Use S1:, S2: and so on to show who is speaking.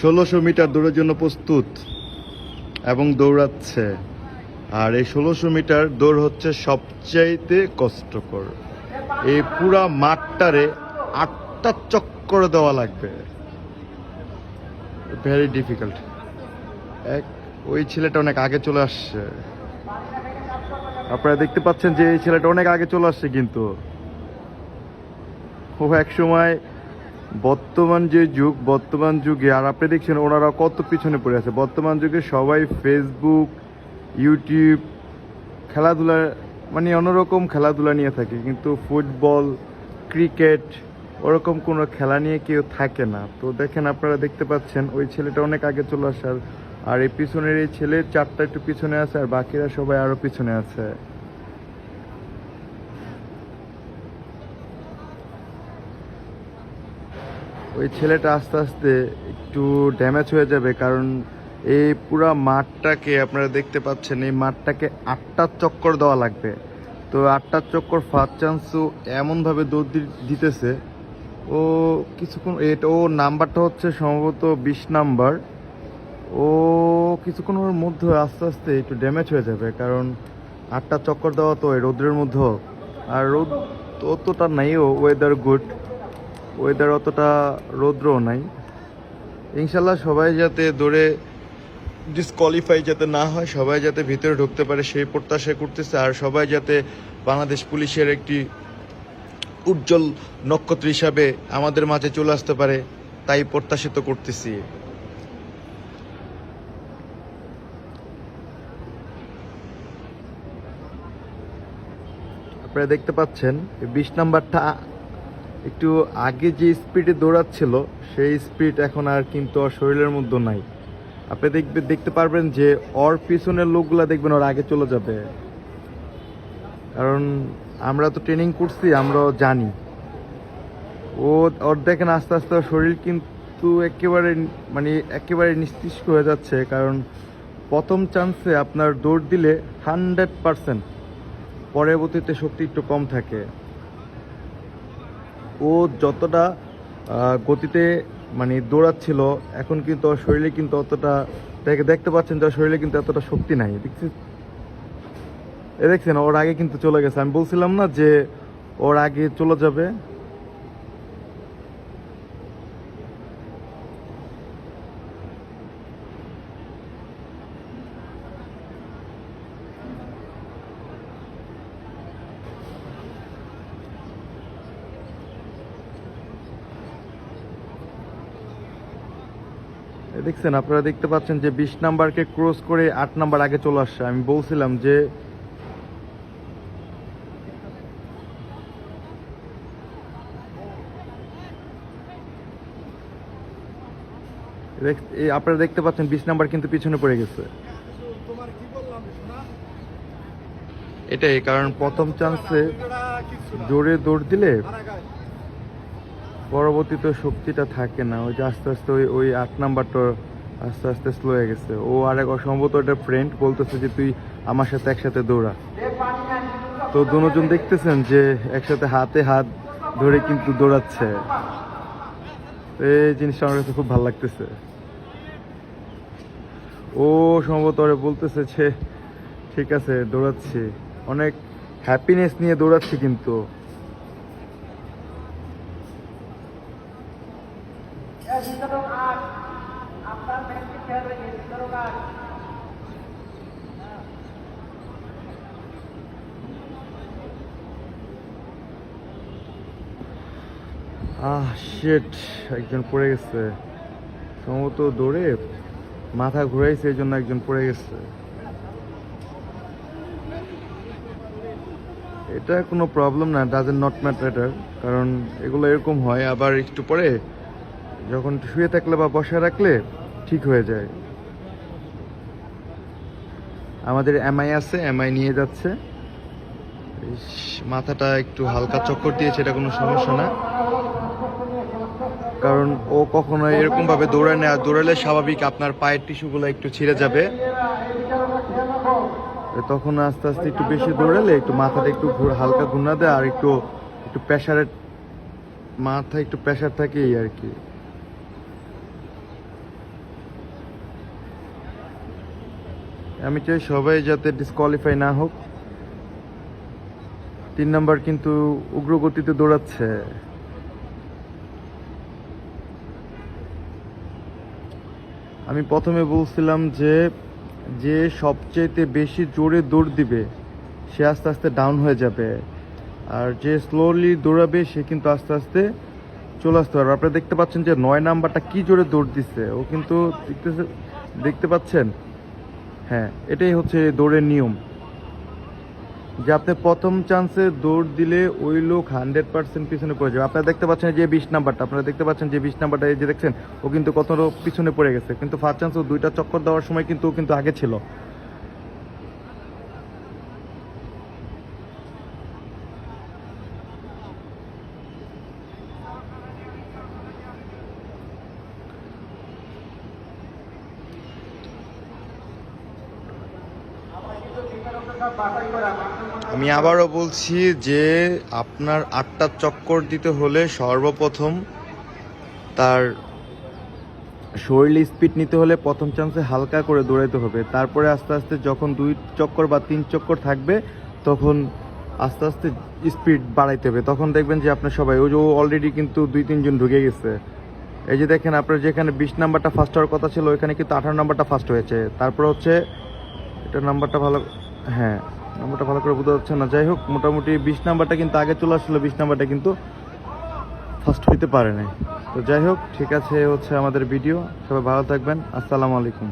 S1: ষোলোশো মিটার দৌড়ের জন্য প্রস্তুত এবং দৌড়াচ্ছে। আর এই ষোলোশো মিটার দৌড় হচ্ছে সবচাইতে কষ্টকর। এই পুরা মাঠটারে আটটা চক্কর দেওয়া লাগবে। ভেরি ডিফিকাল্ট এক, ওই ছেলেটা অনেক আগে চলে আসছে। আপনারা দেখতে পাচ্ছেন যে এই ছেলেটা অনেক আগে চলে আসছে কিন্তু। ও এক সময় বর্তমান যে যুগ, বর্তমান যুগে, আর আপনি দেখছেন ওনারা কত পিছনে পড়ে আছে। বর্তমান যুগে সবাই ফেসবুক ইউটিউব খেলাধুলা মানে অন্যরকম খেলাধুলা নিয়ে থাকে। কিন্তু ফুটবল, ক্রিকেট, ওরকম কোনো খেলা নিয়ে কেউ থাকে না। তো দেখেন আপনারা দেখতে পাচ্ছেন, ওই ছেলেটা অনেক আগে চলে আসার, আর এই পিছনের এই ছেলে চারটা একটু পিছনে আছে, আর বাকিরা সবাই আরও পিছনে আছে। ওই ছেলেটা আস্তে আস্তে একটু ড্যামেজ হয়ে যাবে, কারণ এই পুরা মাঠটাকে আপনারা দেখতে পাচ্ছেন, এই মাঠটাকে আটটা চক্কর দেওয়া লাগবে। তো আটটা চক্কর ফার্স্ট চান্সও এমনভাবে দৌড় দিতেছে। ও কিছুক্ষণ, এটা ও নাম্বারটা হচ্ছে সম্ভবত বিশ নাম্বার। ও কিছুক্ষণের মধ্যে আস্তে আস্তে একটু ড্যামেজ হয়ে যাবে, কারণ আটটা চক্কর দেওয়া তো এই রোদ্রের মধ্যে আর রোদ অতটা নাইও ওয়েদার গুড ওয়েদার অতটা রৌদ্রও নাই। ইনশাল্লাহ সবাই যাতে দৌড়ে ডিসকোয়ালিফাই যাতে না হয়, সবাই যাতে ভিতরে ঢুকতে পারে সেই প্রত্যাশা করতেছে। আর সবাই যাতে বাংলাদেশ পুলিশের একটি উজ্জ্বল নক্ষত্র হিসাবে আমাদের মাঝে চলে আসতে পারে, তাই প্রত্যাশিত করতেছি। আপনারা দেখতে পাচ্ছেন, বিশ নাম্বারটা একটু আগে যে স্পিডে দৌড়াচ্ছিল, সেই স্পিড এখন আর কিন্তু ওর শরীরের মধ্যে নাই। আপনি দেখবে দেখতে পারবেন যে ওর পিছনের লোকগুলা দেখবেন ওর আগে চলে যাবে। কারণ আমরা তো ট্রেনিং করছি, আমরাও জানি। ও, ওর দেখেন আস্তে আস্তে ওর শরীর কিন্তু একেবারে মানে একেবারে নিস্তিষ্ক হয়ে যাচ্ছে। কারণ প্রথম চান্সে আপনার দৌড় দিলে হান্ড্রেড পারসেন্ট পরবর্তীতে শক্তি একটু কম থাকে। ও যতটা গতিতে মানে দৌড়াচ্ছিল, এখন কিন্তু ওর শরীরে কিন্তু অতটা, দেখে, দেখতে পাচ্ছেন যে শরীরে কিন্তু এতটা শক্তি নাই দেখছি এ দেখছেন, ওর আগে কিন্তু চলে গেছে। আমি বলছিলাম না যে ওর আগে চলে যাবে দেখছেন, আপনারা দেখতে পাচ্ছেন যে বিশ নাম্বারকে ক্রস করে আট নাম্বার আগে চলে আসছে। আমি বলছিলাম যে আপনারা দেখতে পাচ্ছেন বিশ নাম্বার কিন্তু পিছনে পড়ে গেছে। এটাই, কারণ প্রথম চান্সে জোরে দৌড় দিলে পরবর্তীতে শক্তিটা থাকে না। ওই যে আস্তে আস্তে ওই ওই আট নাম্বারটা আস্তে আস্তে স্লো হয়ে গেছে। ও আরেক অসম্ভবত একটা ফ্রেন্ড বলতেছে যে, তুই আমার সাথে একসাথে দৌড়া। তো দুজন দেখতেছেন যে, একসাথে হাতে হাত ধরে কিন্তু দৌড়াচ্ছে। এই জিনিসটা আমার কাছে খুব ভালো লাগতেছে। ও সম্ভবত ওরা বলতেছে যে, ঠিক আছে, দৌড়াচ্ছি। অনেক হ্যাপিনেস নিয়ে দৌড়াচ্ছি কিন্তু। আহ শিট একজন পড়ে গেছে। সম্ভবত দৌড়ে মাথা ঘুরাইছে এই জন্য একজন পড়ে গেছে। এটা কোনো প্রবলেম না ডাজেন নট ম্যাটার কারণ এগুলো এরকম হয়, আবার একটু পরে যখন শুয়ে থাকলে বা বসে রাখলে ঠিক হয়ে যায়। আমাদের এমআই আছে এমআই নিয়ে যাচ্ছে। মাথাটা একটু হালকা চক্কর দিয়েছে, এটা কোনো সমস্যা না। কারণ ও কখনো এরকমভাবে দৌড়ায় না দৌড়ালে স্বাভাবিক আপনার পায়ের টিস্যুগুলো একটু ছিঁড়ে যাবে। তখন আস্তে আস্তে একটু বেশি দৌড়ালে একটু মাথাটা একটু হালকা ঘুরনা দেয়, আর একটু একটু প্রেশারের মাথা একটু প্রেশার থাকে এই আর কি। আমি চাই সবাই যাতে ডিসকোয়ালিফাই না হোক। তিন নম্বর কিন্তু উগ্রগতিতে দৌড়াচ্ছে। আমি প্রথমে বলছিলাম যে যে সবচেয়েতে বেশি জোরে দৌড় দিবে, সে আস্তে আস্তে ডাউন হয়ে যাবে। আর যে স্লোলি দৌড়াবে, সে কিন্তু আস্তে আস্তে চলে আসতে পারবে। আপনারা দেখতে পাচ্ছেন যে নয় নাম্বারটা কি জোরে দৌড় দিচ্ছে ও কিন্তু দেখতেছে দেখতে পাচ্ছেন? হ্যাঁ এটাই হচ্ছে দৌড়ের নিয়ম। যে আপনি প্রথম চান্সে দৌড় দিলে ওই লোক হান্ড্রেড পার্সেন্ট পিছনে পড়ে যাবে। আপনারা দেখতে পাচ্ছেন যে বিশ নাম্বারটা আপনারা দেখতে পাচ্ছেন যে বিশ নাম্বারটা এই যে দেখছেন, ও কিন্তু কত পিছনে পড়ে গেছে। কিন্তু ফার্স্ট চান্স ও দুইটা চক্কর দেওয়ার সময় কিন্তু ও কিন্তু আগে ছিল। আমি আবারও বলছি যে আপনার আটটা চক্কর দিতে হলে সর্বপ্রথম তার শরীরে স্পিড নিতে হলে প্রথম চান্সে হালকা করে দৌড়াইতে হবে। তারপরে আস্তে আস্তে যখন দুই চক্কর বা তিন চক্কর থাকবে, তখন আস্তে আস্তে স্পিড বাড়াইতে হবে। তখন দেখবেন যে আপনার সবাই, ওই যে অলরেডি কিন্তু দুই, তিনজন ঢুকে গেছে। এই যে দেখেন আপনার যেখানে বিশ নাম্বারটা ফার্স্ট হওয়ার কথা ছিল, ওইখানে কিন্তু আঠারো নাম্বারটা ফার্স্ট হয়েছে। তারপর হচ্ছে এটা নাম্বারটা ভালো হ্যাঁ নাম্বারটা ভালো করে বোঝা যাচ্ছে না। যাই হোক, মোটামুটি বিশ নাম্বারটা কিন্তু আগে চলে আসলো, বিশ নাম্বারটা কিন্তু ফার্স্ট হইতে পারে নাই। তো যাই হোক, ঠিক আছে, হচ্ছে আমাদের ভিডিও। সবাই ভালো থাকবেন। আসসালামু আলাইকুম।